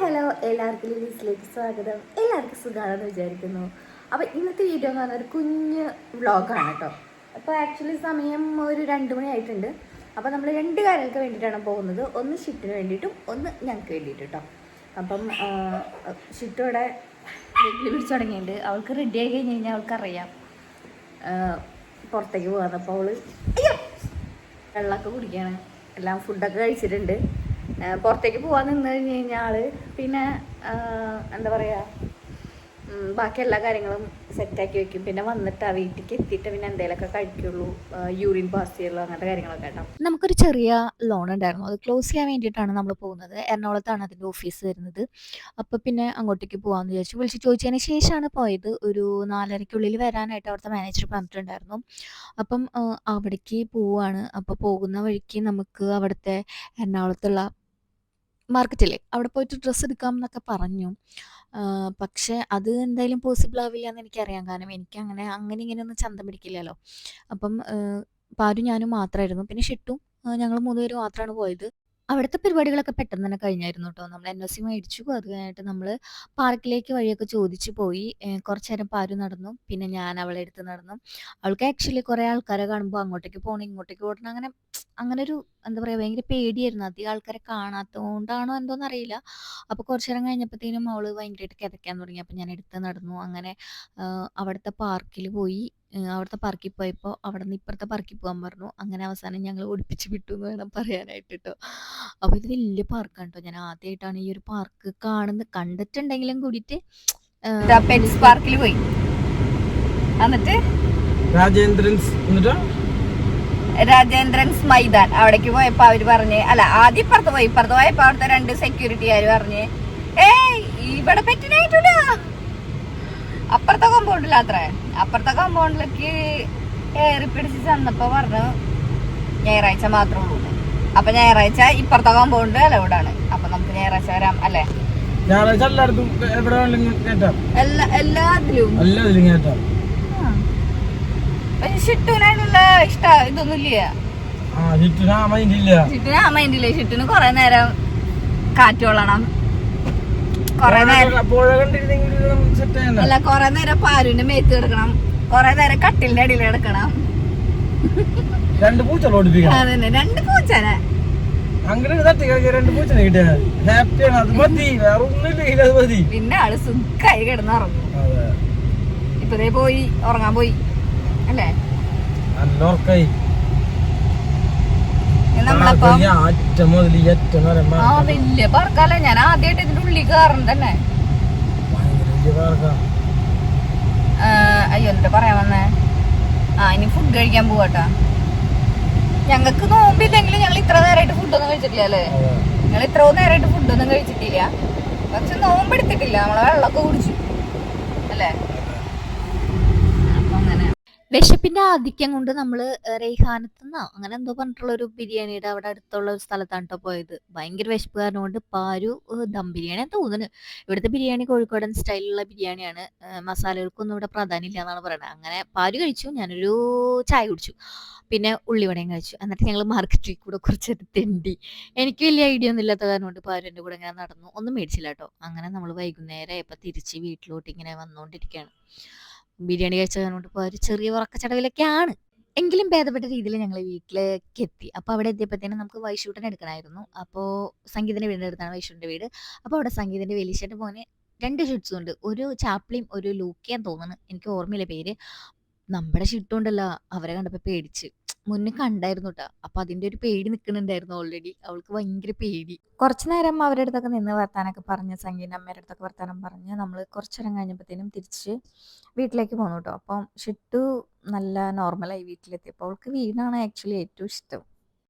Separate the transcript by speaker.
Speaker 1: Hello എല്ലാവർക്കും ലീസിലേക്ക് സ്വാഗതം. എല്ലാവർക്കും സുഖമാണെന്ന് വിചാരിക്കുന്നു. അപ്പോൾ ഇന്നത്തെ വീഡിയോ എന്ന് പറഞ്ഞാൽ ഒരു കുഞ്ഞ് വ്ളോഗാണ് കേട്ടോ. അപ്പോൾ ആക്ച്വലി സമയം ഒരു രണ്ട് മണിയായിട്ടുണ്ട് അപ്പോൾ നമ്മൾ രണ്ട് കാര്യങ്ങൾക്ക് വേണ്ടിയിട്ടാണ് പോകുന്നത്. ഒന്ന് ഷിറ്റിന് വേണ്ടിയിട്ടും ഒന്ന് ഞങ്ങൾക്ക് വേണ്ടിയിട്ട് കേട്ടോ അപ്പം ഷിറ്റോടെ വീട്ടിൽ പിടിച്ചു തുടങ്ങിയിട്ടുണ്ട്. അവൾക്ക് റെഡി ആയി കഴിഞ്ഞ് കഴിഞ്ഞാൽ അവൾക്കറിയാം. പുറത്തേക്ക് പോകാൻ അപ്പോൾ അവൾ അയ്യോ വെള്ളമൊക്കെ കുടിക്കുകയാണ് എല്ലാം ഫുഡൊക്കെ കഴിച്ചിട്ടുണ്ട്. പുറത്തേക്ക് പോവാൻ നിന്ന് കഴിഞ്ഞ് കഴിഞ്ഞാൽ പിന്നെ എന്താ പറയുക ബാക്കി എല്ലാ കാര്യങ്ങളും സെറ്റാക്കി വെക്കും. പിന്നെ വന്നിട്ട് ആ വീട്ടിലേക്ക് എത്തിയിട്ട് പിന്നെ എന്തെങ്കിലുമൊക്കെ കഴിക്കുള്ളൂ യൂറിൻ പാസ് ചെയ്യുള്ളൂ അങ്ങനത്തെ കാര്യങ്ങളൊക്കെ കേട്ടോ.
Speaker 2: നമുക്കൊരു ചെറിയ ലോൺ ഉണ്ടായിരുന്നു. അത് ക്ലോസ് ചെയ്യാൻ വേണ്ടിയിട്ടാണ് നമ്മൾ പോകുന്നത്. എറണാകുളത്താണ് അതിന്റെ ഓഫീസ് വരുന്നത്. അപ്പോൾ പിന്നെ അങ്ങോട്ടേക്ക് പോകാമെന്ന് വിചാരിച്ചു. വിളിച്ച് ചോദിച്ചതിന് ശേഷമാണ് പോയത്. ഒരു നാലരയ്ക്കുള്ളിൽ വരാനായിട്ട് അവിടുത്തെ മാനേജർ പറഞ്ഞിട്ടുണ്ടായിരുന്നു. അപ്പം അവിടേക്ക് പോവുകയാണ് അപ്പോൾ പോകുന്ന വഴിക്ക് നമുക്ക് അവിടുത്തെ എറണാകുളത്തുള്ള മാർക്കറ്റില്ലേ? അവിടെ പോയിട്ട് ഡ്രസ്സ് എടുക്കാം എന്നൊക്കെ പറഞ്ഞു പക്ഷെ അത് എന്തായാലും പോസിബിൾ ആവില്ല എന്ന് എനിക്കറിയാം. കാരണം എനിക്ക് അങ്ങനെ അങ്ങനെ ഇങ്ങനെയൊന്നും ചന്തം പിടിക്കില്ലല്ലോ. അപ്പം പാരും ഞാനും മാത്രമായിരുന്നു. പിന്നെ ഷിട്ടും ഞങ്ങൾ മൂന്നുപേരും മാത്രമാണ് പോയത്. അവിടുത്തെ പരിപാടികളൊക്കെ പെട്ടെന്ന് തന്നെ കഴിഞ്ഞായിരുന്നു കേട്ടോ. നമ്മൾ എൻ ഒ സി മേടിച്ചു. അത് കഴിഞ്ഞിട്ട് നമ്മൾ പാർക്കിലേക്ക് വഴിയൊക്കെ ചോദിച്ചു പോയി. കുറച്ച് നേരം പാരു നടന്നു. പിന്നെ ഞാൻ അവളെ എടുത്ത് നടന്നു. അവൾക്ക് ആക്ച്വലി കുറേ ആൾക്കാരെ കാണുമ്പോൾ അങ്ങോട്ടേക്ക് പോകണം ഇങ്ങോട്ടേക്ക് പോകണം. അങ്ങനെ അങ്ങനെ ഒരു എന്താ പറയുക ഭയങ്കര പേടിയായിരുന്നു. അധികം ആൾക്കാരെ കാണാത്തതുകൊണ്ടാണോ എന്തോന്ന് അറിയില്ല. അപ്പോൾ കുറച്ചു നേരം കഴിഞ്ഞപ്പോഴത്തേനും അവൾ ഭയങ്കരമായിട്ട് കിതയ്ക്കാൻ തുടങ്ങി. അപ്പോൾ ഞാൻ എടുത്ത് നടന്നു. അങ്ങനെ അവിടുത്തെ പാർക്കിൽ പോയി. അവിടുത്തെ പാർക്കിൽ പോയപ്പോൾ അവിടെ നിന്ന് ഇപ്പുറത്തെ പാർക്കിൽ പോകാൻ പറഞ്ഞു. അങ്ങനെ അവസാനം ഞങ്ങൾ ഒടിപ്പിച്ച് വിട്ടു എന്ന് വേണം പറയാനായിട്ട് കേട്ടോ അപ്പോൾ ഇത് വലിയ പാർക്കാണ് കേട്ടോ ഞാൻ ആദ്യമായിട്ടാണ് ഈ ഒരു പാർക്ക് കാണുന്നത്. കണ്ടിട്ടുണ്ടെങ്കിലും കൂടിയിട്ട്
Speaker 1: പെറ്റ്സ് പാർക്കിൽ പോയി. എന്നിട്ട്?
Speaker 3: രാജേന്ദ്രൻസ് എന്നിട്ട്?
Speaker 1: രാജേന്ദ്രൻസ് മൈതാൻ അവിടേക്ക് പോയപ്പോ അവർ പറഞ്ഞ് അല്ല ആദ്യം ഇപ്പുറത്ത് പോയി ഇപ്പുറത്ത് പോയപ്പോ അവിടുത്തെ രണ്ട് സെക്യൂരിറ്റിക്കാര് പറഞ്ഞ് ഏയ് ഇവിടെ പെറ്റിനായിട്ടില്ല. അപ്പുറത്തെ കോമ്പൗണ്ടില്ല അത്രേ. അപ്പുറത്തെ കോമ്പൗണ്ടിലേക്ക് കയറി പിടിച്ച് ചെന്നപ്പോ പറഞ്ഞു ഞായറാഴ്ച മാത്രമേ ഉള്ളൂ. അപ്പൊ ഞായറാഴ്ച ഇപ്പുറത്തെ കോമ്പൗണ്ട് അലൗഡാണ് അപ്പൊ നമുക്ക് ഞായറാഴ്ച വരാം അല്ലേ?
Speaker 3: ഞായറാഴ്ച എല്ലായിടത്തും എവിടെ
Speaker 1: എല്ലാ എല്ലാത്തിലും.
Speaker 3: എല്ലാ ഇതിലും കയറ്റാം
Speaker 1: ഷിട്ടുവിനായിട്ടുള്ള ഇഷ്ട ഇതൊന്നും ഇല്ല
Speaker 3: ആ ചുറ്റിനും ആ മൈൻഡ് ഇല്ല.
Speaker 1: ഷിട്ടിന് ആ കൊറേ നേരം കാറ്റ് കൊള്ളണം. കൊറേ നേരം അല്ല കൊറേ നേരം പാരുവിന്റെ മേത്ത് കിടക്കണം. കൊറേ നേരം കട്ടിലിന്റെ അടിയിൽ കിടക്കണം.
Speaker 3: രണ്ട്
Speaker 1: അതന്നെ രണ്ട് പൂച്ചനെ.
Speaker 3: അങ്ങനെ ഒരു തട്ടി കളിക്കാൻ രണ്ട് പൂച്ചനെ കിട്ടിയാൽ ഹാപ്പിയാണ് അത് മതി. വേറെ ഒന്നുമില്ല അത് മതി.
Speaker 1: പിന്നെ ആൾ സുഖായി കിടന്നുറങ്ങും. ഇപ്പതേ പോയി ഉറങ്ങാൻ പോയി. അല്ലേ?
Speaker 3: അറ്റം മുതൽ വരെ
Speaker 1: ആ വലിയ പറക്കല്ല ഞാൻ ആദ്യമായിട്ട് ഇതിന്റെ ഉള്ളിൽ തന്നെ.
Speaker 3: വലിയ പാർക്കാ.
Speaker 1: അയ്യോ എന്നിട്ട് പറയാൻ വന്നേ? ആ ഇനി ഫുഡ് കഴിക്കാൻ പോവാട്ടാ. ഞങ്ങൾക്ക് നോമ്പില്ലെങ്കിലും ഞങ്ങൾ ഇത്ര നേരമായിട്ട് ഫുഡൊന്നും കഴിച്ചിട്ടില്ല അല്ലേ? ഞങ്ങൾ ഇത്രയും നേരമായിട്ട് ഫുഡൊന്നും കഴിച്ചിട്ടില്ല. പക്ഷെ നോമ്പെടുത്തിട്ടില്ല. നമ്മളെ വെള്ളമൊക്കെ കുടിച്ചു. അല്ലേ?
Speaker 2: വിശപ്പിന്റെ ആധിക്യം കൊണ്ട് നമ്മൾ റെയ്ഹാനത്ത് നിന്നോ അങ്ങനെ എന്തോ പറഞ്ഞിട്ടുള്ള ഒരു ബിരിയാണിയുടെ അവിടെ അടുത്തുള്ള ഒരു സ്ഥലത്താണ് കേട്ടോ പോയത്. ഭയങ്കര വിശപ്പ് കാരണം കൊണ്ട് പാരു ദം ബിരിയാണി തോന്നുന്നു. ഇവിടുത്തെ ബിരിയാണി കോഴിക്കോടൻ സ്റ്റൈലുള്ള ബിരിയാണിയാണ്. മസാലകൾക്കൊന്നും ഇവിടെ പ്രാധാന്യമില്ല എന്നാണ് പറയുന്നത് അങ്ങനെ പാരു കഴിച്ചു ഞാനൊരു ചായ കുടിച്ചു. പിന്നെ ഉള്ളിവടയും കഴിച്ചു. എന്നിട്ട് ഞങ്ങൾ മാർക്കറ്റിൽ കൂടെ കുറച്ച് തെണ്ടി. എനിക്ക് വലിയ ഐഡിയ ഒന്നും ഇല്ലാത്ത കാരണം കൊണ്ട് പാരു എന്റെ കൂടെ ഇങ്ങനെ നടന്നു. ഒന്നും മേടിച്ചില്ല കേട്ടോ അങ്ങനെ നമ്മൾ വൈകുന്നേരം ഇപ്പം തിരിച്ച് വീട്ടിലോട്ട് ഇങ്ങനെ വന്നുകൊണ്ടിരിക്കുകയാണ് ബിരിയാണി കഴിച്ചത് കൊണ്ട് ഇപ്പോൾ ഒരു ചെറിയ ഉറക്കച്ചടവിലൊക്കെയാണ്. എങ്കിലും ഭേദപ്പെട്ട രീതിയിൽ ഞങ്ങൾ വീട്ടിലേക്ക് എത്തി. അപ്പോൾ അവിടെ എത്തിയപ്പോഴത്തേനും നമുക്ക് വൈഷൂട്ടൻ എടുക്കണമായിരുന്നു. അപ്പോൾ സംഗീതന്റെ വീടിന്റെ അടുത്താണ് വൈഷൂട്ടിന്റെ വീട്. അപ്പോൾ അവിടെ സംഗീതന്റെ വലിയശ്ശേന്റെ മോനെ രണ്ട് ഷിറ്റ്സും ഉണ്ട്. ഒരു ചാപ്ലിയും ഒരു ലൂക്കിയാൻ തോന്നുന്നു. എനിക്ക് ഓർമ്മയില്ല പേര്. നമ്മുടെ ഷിട്ടുണ്ടല്ലോ. അവരെ കണ്ടപ്പോൾ പേടിച്ച്. മുന്നേ കണ്ടായിരുന്നു കേട്ടോ അപ്പൊ അതിന്റെ ഒരു പേടി നിൽക്കുന്നുണ്ടായിരുന്നു ഓൾറെഡി അവൾക്ക് ഭയങ്കര പേടി. കുറച്ചു നേരം അവരുടെ അടുത്തൊക്കെ നിന്ന് വർത്താനൊക്കെ പറഞ്ഞ് സംഗീത അമ്മയുടെ അടുത്തൊക്കെ വർത്താനം പറഞ്ഞ് നമ്മൾ കുറച്ചു നേരം കഴിഞ്ഞപ്പോഴത്തേനും തിരിച്ച് വീട്ടിലേക്ക് പോന്നു കേട്ടോ അപ്പം ഷിട്ടു നല്ല നോർമലായി വീട്ടിലെത്തിയപ്പോൾ അവൾക്ക് വീടാണ് ആക്ച്വലി ഏറ്റവും ഇഷ്ടം.